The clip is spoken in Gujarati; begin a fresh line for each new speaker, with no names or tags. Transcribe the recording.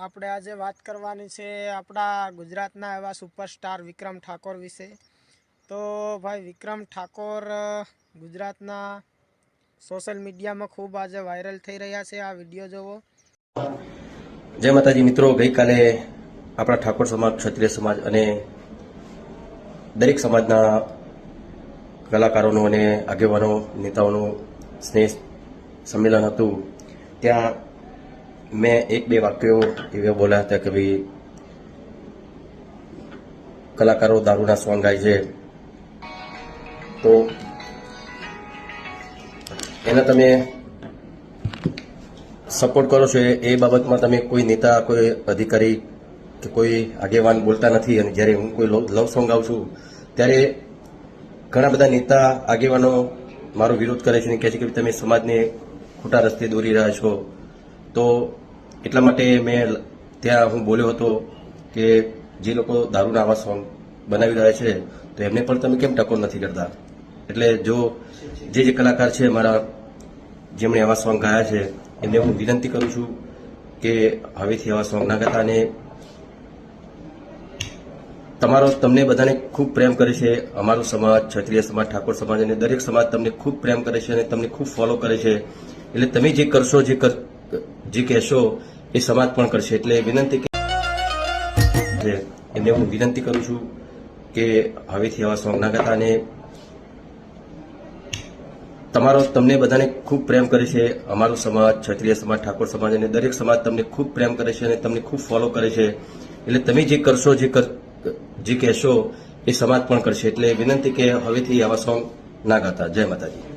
આપણે આજે વાત કરવાની છે આપણા ગુજરાતના એવા સુપરસ્ટાર વિક્રમ ઠાકોર વિશે. તો ભાઈ, વિક્રમ ઠાકોર ગુજરાતના સોશિયલ મીડિયામાં ખૂબ આજે વાયરલ થઈ રહ્યા છે. આ વીડિયો જોવો.
જય માતાજી મિત્રો, ગઈકાલે આપણા ઠાકોર સમાજ, ક્ષત્રિય સમાજ અને દરેક સમાજના કલાકારોનું અને આગેવાનો, નેતાઓનું સ્નેહ સંમેલન હતું. ત્યાં મેં એક, બે વાક્યો એવા બોલ્યા હતા કે ભાઈ, કલાકારો દારૂના સોંગ ગાય છે. તો એને તમે સપોર્ટ કરો છો એ- બાબતમાં તમે કોઈ નેતા, કોઈ અધિકારી કે કોઈ આગેવાન બોલતા નથી અને જ્યારે હું કોઈ લવ સોંગ ગાઉં છું, ત્યારે ઘણા બધા નેતા, આગેવાનો મારો વિરોધ કરે છે અને કહે છે કે તમે સમાજને ખોટા રસ્તે દોરી રહ્યા છો. તો એટલા માટે મેં ત્યાં હું બોલ્યો હતો કે જે લોકો દારૂના આવા સોંગ બનાવી રહ્યા છે, તો એમને પણ તમે કેમ ટકોર નથી કરતા? એટલે જો જે જે કલાકાર છે મારા જેમણે આવા સોંગ ગાયા છે, એમને હું વિનંતી કરું છું કે હવેથી આવા સોંગ ના ગાતા અને તમારો તમને બધાને ખૂબ પ્રેમ કરે છે, અમારો સમાજ, ક્ષત્રિય સમાજ, ઠાકોર સમાજ અને દરેક સમાજ તમને ખૂબ પ્રેમ કરે છે અને તમને ખૂબ ફોલો કરે છે. એટલે તમે જે કરશો, જે જે કહેશો એ સમાજ પણ કરશે. એટલે વિનંતી કે એમને હું વિનંતી કરું છું કે હવેથી આવા સોંગ ના ગાતા અને તમારો તમને બધાને ખૂબ પ્રેમ કરે છે. અમારો સમાજ, ક્ષત્રિય સમાજ, ઠાકોર સમાજ અને દરેક સમાજ તમને ખૂબ પ્રેમ કરે છે અને તમને ખૂબ ફોલો કરે છે. એટલે તમે જે કરશો, જે જે કહેશો એ સમાજ પણ કરશે. એટલે વિનંતી કે હવેથી આવા સોંગ ના ગાતા. જય માતાજી.